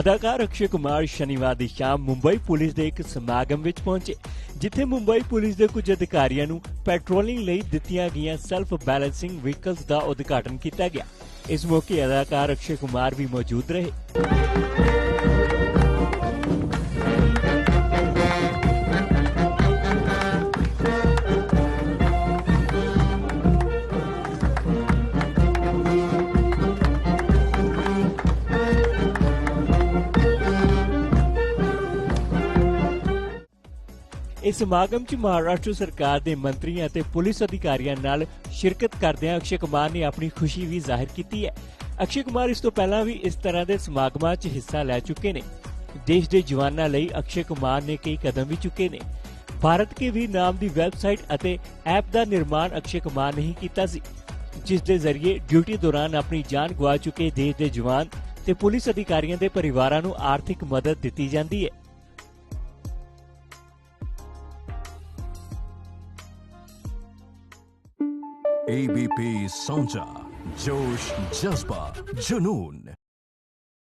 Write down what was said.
ਅਦਾਕਾਰ ਅਕਸ਼ੇ ਕੁਮਾਰ ਸ਼ਨੀਵਾਰ ਦੀ ਸ਼ਾਮ ਮੁੰਬਈ ਪੁਲਿਸ ਦੇ ਇੱਕ ਸਮਾਗਮ ਵਿੱਚ ਪਹੁੰਚੇ, ਜਿੱਥੇ ਮੁੰਬਈ ਪੁਲਿਸ ਦੇ ਕੁਝ ਅਧਿਕਾਰੀਆਂ ਨੂੰ ਪੈਟਰੋਲਿੰਗ ਲਈ ਦਿੱਤੀਆਂ ਗਈਆਂ ਸੈਲਫ ਬੈਲੈਂਸਿੰਗ ਵਹੀਕਲਸ ਦਾ ਉਦਘਾਟਨ ਕੀਤਾ ਗਿਆ। ਇਸ ਮੌਕੇ ਅਦਾਕਾਰ ਅਕਸ਼ੇ ਕੁਮਾਰ ਵੀ ਮੌਜੂਦ ਰਹੇ। ਇਸ ਸਮਾਗਮ 'ਚ ਮਹਾਰਾਸ਼ਟਰ ਸਰਕਾਰ ਦੇ ਮੰਤਰੀਆਂ ਅਤੇ ਪੁਲਿਸ ਅਧਿਕਾਰੀਆਂ ਨਾਲ ਸ਼ਿਰਕਤ ਕਰਦਿਆਂ ਅਕਸ਼ੇ ਕੁਮਾਰ ਨੇ ਆਪਣੀ ਖੁਸ਼ੀ ਵੀ ਜ਼ਾਹਿਰ ਕੀਤੀ ਹੈ। ਅਕਸ਼ੇ ਕੁਮਾਰ ਇਸ ਤੋਂ ਪਹਿਲਾਂ ਵੀ ਇਸ ਤਰ੍ਹਾਂ ਦੇ ਸਮਾਗਮਾਂ 'ਚ ਹਿੱਸਾ ਲੈ ਚੁੱਕੇ ਨੇ। ਦੇਸ਼ ਦੇ ਜਵਾਨਾਂ ਲਈ ਅਕਸ਼ੇ ਕੁਮਾਰ ਨੇ ਕਈ ਕਦਮ ਵੀ ਚੁੱਕੇ ਨੇ। ਭਾਰਤ ਕੇ ਵੀ ਨਾਮ ਦੀ ਵੈਬਸਾਈਟ ਅਤੇ ਐਪ ਦਾ ਨਿਰਮਾਣ ਅਕਸ਼ੇ ਕੁਮਾਰ ਨੇ ਹੀ ਕੀਤਾ ਸੀ, ਜਿਸ ਦੇ ਜ਼ਰੀਏ ਡਿਊਟੀ ਦੌਰਾਨ ਆਪਣੀ ਜਾਨ ਗਵਾ ਚੁੱਕੇ ਦੇਸ਼ ਦੇ ਜਵਾਨ ਤੇ ਪੁਲਿਸ ਅਧਿਕਾਰੀਆਂ ਦੇ ਪਰਿਵਾਰਾਂ ਨੂੰ ਆਰਥਿਕ ਮਦਦ ਦਿੱਤੀ ਜਾਂਦੀ ਹੈ। एबीपी साउंचा जोश जज्बा जुनून